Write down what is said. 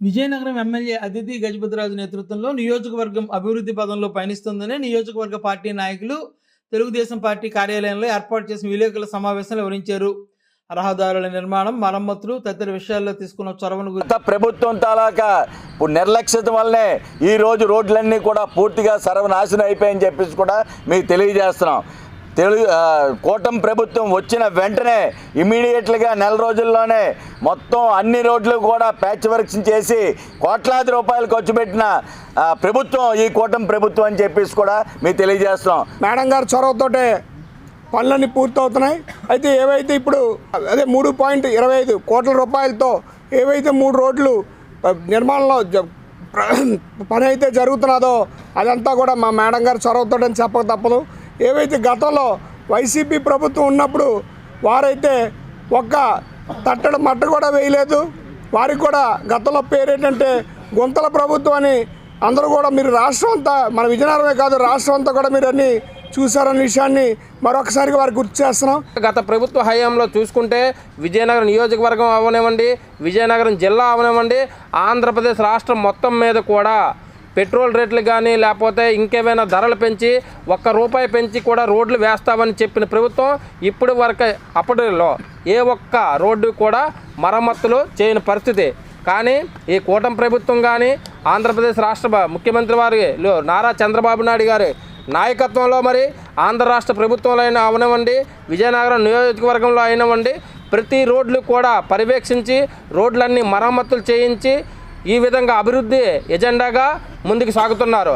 Vizianagaram MLA అతిథి గజపతిరాజు నేతృత్వంలో నియోజకవర్గం అభివృద్ధి పదంలో పయనిస్తుందని నియోజకవర్గ పార్టీ నాయకులు తెలుగుదేశం పార్టీ కార్యాలయంలో ఏర్పాటు చేసిన విలేకరుల సమావేశంలో వివరించారు. రహదారుల నిర్మాణం మరమ్మతులు తదితర విషయాల్లో తీసుకున్న చొరవను గురించి గత ప్రభుత్వం తాలూకా ఇప్పుడు నిర్లక్ష్యత వల్లనే ఈ రోజు రోడ్లన్నీ కూడా పూర్తిగా సర్వనాశనం అయిపోయాయని చెప్పేసి కూడా మీకు తెలియజేస్తున్నాం. తెలుగు కూటమి ప్రభుత్వం వచ్చిన వెంటనే ఇమీడియట్లుగా నెల రోజుల్లోనే మొత్తం అన్ని రోడ్లు కూడా ప్యాచ్ వర్క్స్ చేసి కోట్లాది రూపాయలు ఖర్చు పెట్టిన ప్రభుత్వం ఈ కూటమి ప్రభుత్వం అని చెప్పేసి కూడా మీకు తెలియజేస్తాం మేడం గారు చొరవతోటే పనులన్నీ పూర్తవుతున్నాయి. అయితే ఏవైతే ఇప్పుడు అదే మూడు పాయింట్ ఇరవై ఐదు కోట్ల రూపాయలతో ఏవైతే మూడు రోడ్లు నిర్మాణంలో పని అయితే జరుగుతున్నదో అదంతా కూడా మా మేడం గారి చొరవతోటని చెప్పక తప్పదు. ఏవైతే గతంలో వైసీపీ ప్రభుత్వం ఉన్నప్పుడు వారైతే ఒక్క తట్టడం మట్ట కూడా వేయలేదు వారికి కూడా గతంలో పేరు ఏంటంటే గుంతల ప్రభుత్వం అని అందరూ కూడా మీరు రాష్ట్రం అంతా మన విజయనగరమే కాదు రాష్ట్రం అంతా కూడా మీరు అన్ని చూసారన్న విషయాన్ని మరొకసారి వారికి గుర్తు చేస్తున్నాం. గత ప్రభుత్వ హయాంలో చూసుకుంటే విజయనగరం నియోజకవర్గం అవనివ్వండి విజయనగరం జిల్లా అవనివ్వండి ఆంధ్రప్రదేశ్ రాష్ట్రం మొత్తం మీద కూడా పెట్రోల్ రేట్లు కానీ లేకపోతే ఇంకేమైనా ధరలు పెంచి ఒక్క రూపాయి పెంచి కూడా రోడ్లు వేస్తామని చెప్పిన ప్రభుత్వం ఇప్పటి వరకు అప్పటిలో ఏ ఒక్క రోడ్డు కూడా మరమ్మతులు చేయని పరిస్థితి. కానీ ఈ కూటమి ప్రభుత్వం కానీ ఆంధ్రప్రదేశ్ రాష్ట్ర ముఖ్యమంత్రి వారి నారా చంద్రబాబు నాయుడు గారి నాయకత్వంలో మరి ఆంధ్ర రాష్ట్ర ప్రభుత్వంలో అయినా అవనివ్వండి విజయనగరం నియోజకవర్గంలో అయినవ్వండి ప్రతి రోడ్లు కూడా పర్యవేక్షించి రోడ్లన్నీ మరమ్మతులు చేయించి ఈ విధంగా అభివృద్ధి ఎజెండాగా ముందుకు సాగుతున్నారు.